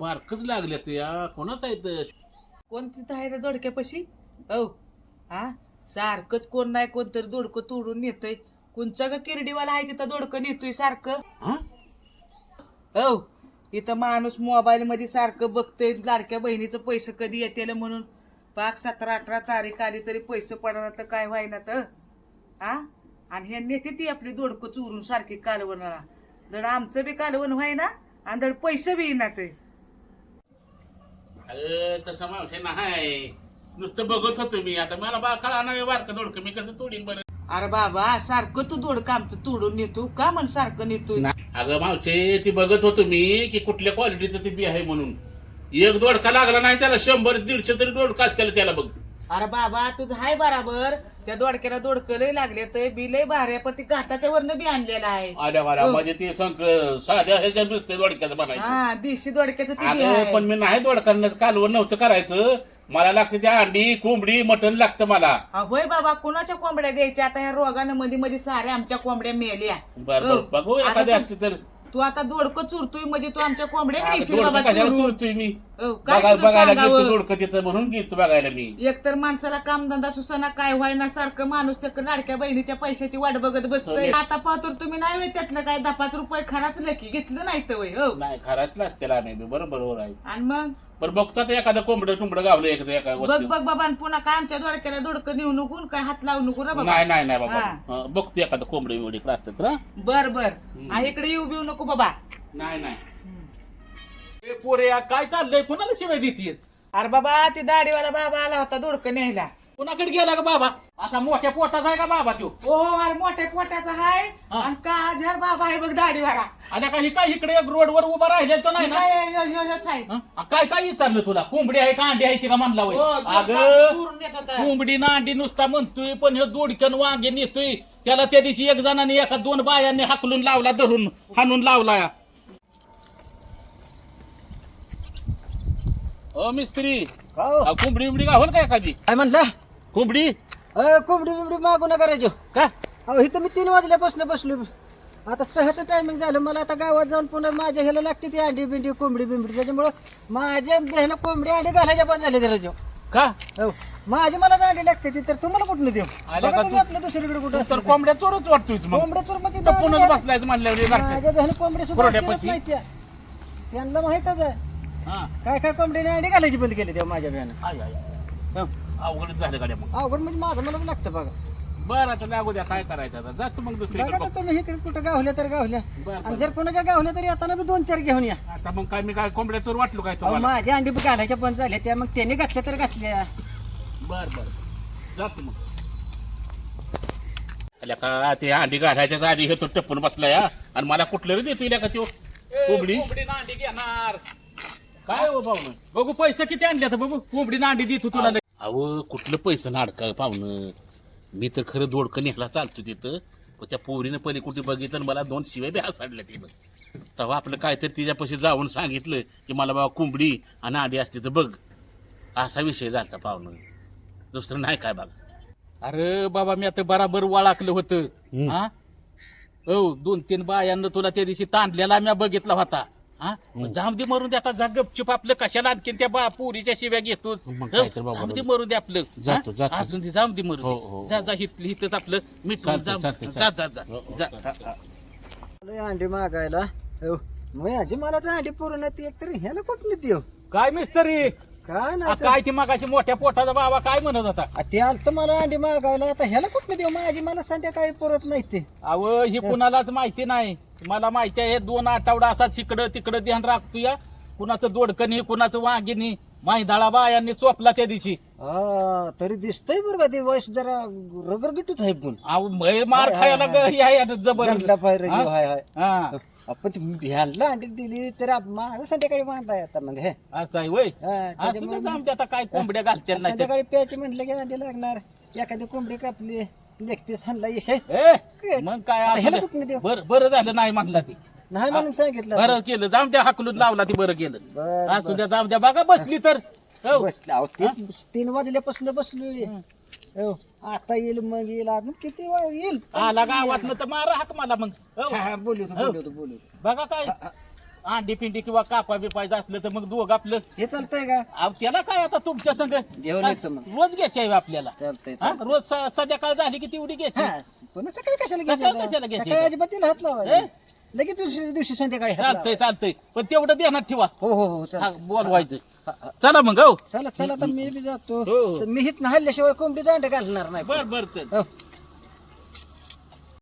सारखंच लागले ते या. कोणाच आहे ते कोणती आहे रे दोडक्यापाशी? औ हा? सारखंच कोण नाही कोणतरी दोडकं तोडून नेतय. कोणचा ग किरडीवाला आहे तिथं दोडकं नेतोय सारखं? हा? औ इथं माणूस मोबाईल मध्ये सारखं बघतोय लाडक्या बहिणीचं पैसे कधी येतील म्हणून. पाक सतरा अठरा तारीख आली तरी पैसे पडणार तर काय व्हायना तर? हा? आणि हे नेते ती आपली दोडकं चोरून सारखी कालवणाला. धड आमचं बी कालवण व्हायना? आणि धड पैसे बी येणार ते. अरे तसं मावशे नाही. नुसतं बघत होतो मी. आता मला बा कळा नाही बारकं दोडकं मी कसं तोडीन बरं? अरे बाबा सारखं तू दोडकं आमचं तोडून नेतो का म्हण सारखं नेतोय? अगं मावशे ती बघत होतो मी की कुठल्या क्वालिटीचं ते बी आहे म्हणून. एक दोडका लागला नाही त्याला शंभर दीडशे तरी दोडका असतील त्याला बघ. अरे बाबा तुझं हाय बराबर. त्या दोडक्याला दोडकं लय लागले तर बी लय भारी आहे, पण ती घाटाच्या वरनं बी आणलेलं आहे. आल्या हो. म्हणजे ते संक साध्या नुसते दोडक्याचं बनायचं. हा देशी दोडक्याचं ते बी अगं आहे. पण मी नाही दोडकांना कालवण नव्हतं करायचं. मला लागते त्या अंडी कोंबडी मटण लागतं मला. हा, होय बाबा कोणाच्या कोंबड्या द्यायच्या? आता ह्या रोगानं मध्ये मध्ये साऱ्या आमच्या कोंबड्या मेल्या. बर हो. बर बघू आता एखादी तू- असते तर. तू आता दोडकं चुरतोय म्हणजे तू आमच्या कोंबड्या बी आता न्यायची दोडकं बाबा कशाला चोरून. चोरतोय मी? काय बघा- तुला बघायला गेलो सांगावं? दोडकं तिथं म्हणून बघायला मी. एकतर माणसाला कामधंदा सुसाना काय व्हायना सारखं माणूस त्या लाडक्या बहिणीच्या पैशाची वाट बघत बसतोय. आता पाहतो तुम्ही नाही होय त्यातलं काय? दहा पाच रुपये खराच लकी घेतलं नाही तर होय हो. नाही खराच लागते नाही बरोबर बरोबर आहे आणि मग? पण बघतात एखादं कोंबडं टुंबडं गावलं एखादं एका बघ बघ बाबा आणि पुन्हा काय आमच्या दोडक्याला दोडकं नेऊ नको काय हात लावू नको रे बाबा. नाही नाही नाही बाबा. हा. हं, बघतो एखादं कोंबडी बिबडी असतात ना बर बर. आ, इकडे येऊ बिऊ नको बाबा. नाही नाही. ए पोरे काय चाललंय? कुणाला शिवाय देतीये अरे बाबा ते दाढीवाला बाबा आला होता दोडकं न्यायला. कुणाकडे गेला का बाबा? असा मोठ्या पोटाचा आहे का बाबा तो ओ अरे मोठ्या पोटाचा हाय. हा. आणि का हजार बाबा आहे बघ दाढीवाला आणि काही काय इकडे एक रोडवर उभा राहिलेला तो नाही ना? काय. हं? आ, काय काय विचारलं तुला? कोंबडी आहे का अंडी आहे ते का म्हणला होय? हो, अगं. कोंबडी ना अंडी नुसता म्हणतोय पण हे दोडक्यान वांगे नेतोय. त्याला त्या दिवशी एक जणांनी एका दोन बायांनी हाकलून लावला धरून हाणून लावला. ओ मिस्त्री हो. अहो, कोंबडी बिबडी गावल का एखादी? काय म्हणला? कोंबडी? अ, कोंबडी बिबडी मागू नका राजू. का? अहो इथं मी तीन वाजल्यापासून बसलो आता सहचं टायमिंग झालं. मला आता गावात जाऊन पुन्हा माझ्या ह्याला लागते ती अंडी बिंडी कोंबडी बिंबडी. त्याच्यामुळं माझ्या बहिणं कोंबडी अंडी घालायच्या पण झाले राजू. का? माझी मला अंडी लागते ती तर तुम्हाला कुठलं देऊ? आल्या बघा का तुम्ही तू? आपलं दुसरीकडे कुठं तर असलं तर. कोंबड्या चोरच वाटतोय मग. कोंबड्या चोर म्हणजे पुन्हा माझ्या बसलायचं म्हणल्यावर माझ्या बहिणी कोंबडी सुद्धा त्या. त्यांना माहितच आहे. हा. काय काय कोंबडीने अंडी घालायची बंद केली तेव्हा माझ्या बहिणं आय, आय, आय. अवघडच झालं गाड्या मग. अवघड म्हणजे माझं मलाच लागतं बघा. बरं आता लागू द्या काय करायचं? आता जातो मग बघा दुसरीकडे तर तुम्ही इकडे कुठं गावल्या तर गावल्या. बरं, आणि बरं. जर कोणाच्या गावल्या तर येताना बी दोन चार घेऊन या. आता मग काय मी काय कोंबड्या चोर वाटलो काय अहो, तुम्हाला? माझ्या अंडी बी घालायच्या पण झाल्या त्या. मग त्याने घातल्या तर घातल्या. बर बर. जातो मग. का ते अंडी घालायच्याच आधी हे तो टप्पून बसलाय हा. आणि मला कुठलं रे देतो का तो कोंबडी? अंडी घेणार. काय हो बघू पैसे किती आणले आता बघू. कोंबडी ना अंडी देतो तुला अहो कुठलं पैसे नाडका पाहुणं? मी तर खरं दोडकं निघला चालतो तिथं. पण त्या पोरीनं पहिले कुठे बघितलं आणि मला दोन शिवाय बी हसाडल्या तिनं. तेव्हा आपलं काय तर तिच्यापाशी जाऊन सांगितलं की मला बाबा कोंबडी आणि अंडी असली तर बघ. असा विषय झाला पाहुणं. दुसरं नाही काय बघा. अरे बाबा मी आता बराबर वळाकलं होतं. हा हो? दोन तीन बायांना तुला त्या दिवशी ताणलेला मी बघितला होता. हा? जाम दे मरून दे आता जा गपचूप आपलं कशाला आणखीन त्या बा पुरीच्या शिव्या घेतोस? मग काय तर बाबा. जाम दे मरून दे आपलं. जातो, हा? जातो. अजून दे जाम दे हो, हो, मरून हो. जा जा हित आपलं. मिठून जा जा जा. हो, जा हो, जा. चालतंय. हा, हा. लय अंडी मागायला. हो मग आजी मला तर अंडी पूर्ण ती एक तरी ह्याला कुठली देऊ? काय मिस्त्री? काय आ, नाही काय ती मगाशी मोठ्या पोटाचा बाबा काय म्हणत होता? आ, ते आलं तर मला अंडी मागायला. आता ह्याला कुठली देऊ? माझी मला संध्याकाळी पुरत नाही ते. अव ही. कुणालाच माहिती नाही. मला माहिती आहे हे दोन आठवडा असाच इकडं तिकडं ध्यान राखतो या. कुणाचं दोडकणी कुणाचं वांगिनी माहिदाळा बायांनी चोपला त्या दिवशी. हा तरी दिसतंय बरं का ते वयस जरा रगरगिटूच आहे पण. अहो, मै- मार हाय, खायला हाय, हा? हाय हाय. हा. आपण ती ह्याला अंडी दिली तर आप- माझं संध्याकाळी बांधाय आता मग हे. असं आहे वय? हा, असं त्याच्यामुळे नाही आमच्या आता काय कोंबड्या घालते नाही. संध्याकाळी प्यायची म्हटलं की अंडी लागणार. एखादी कोंबडी कापली. लेग पीस हाणला येश ए, मग काय आता असू ह्याला द्या. कुठनं देऊ? बरं बरं झालं नाही म्हणला ती. नाही म्हणून सांगितलं. बरं केलं जाऊन द्या हाकलून लावला ती बरं केलं. बरं, असू द्या जाऊन द्या बघा बसली तर. हो. बसला अहो, ते तीन वाजल्यापासून बसलोय. हो आता येईल मग येईल अजून किती वा- येईल? आला गावात तर मारा हाक मला मग. हो. हा, हा, बोलू हो. बोलू बोलू बघा काय. अंडी पिंडी किंवा कापा बिपायचं असलं तर मग दोघं आपलं हे चालतंय का अहो, त्याला काय आता तुमच्या संग घेऊन येतो मग. रोज घ्यायची आहे आपल्याला चालतंय हा? रोज स- संध्याकाळ झाली की तेवढी घ्यायची हा पुन्हा सकाळी कशाला सकाळी घ्यायचं कशाला आता? घ्यायचं? सकाळी अजिबात तिला हात लगेच दुसऱ्या दिवशी संध्याकाळी हात चालतंय. चालतंय पण तेवढं ध्यानात ठेवा हो हो हो हा, चालतंय. बोलवायचं हा, हा. चला मग हो चला चला आता मी बी जातो हो. तर मी हित हल्ल्याशिवाय कोंबडी अंडे घालणार नाही बर बर चल हो.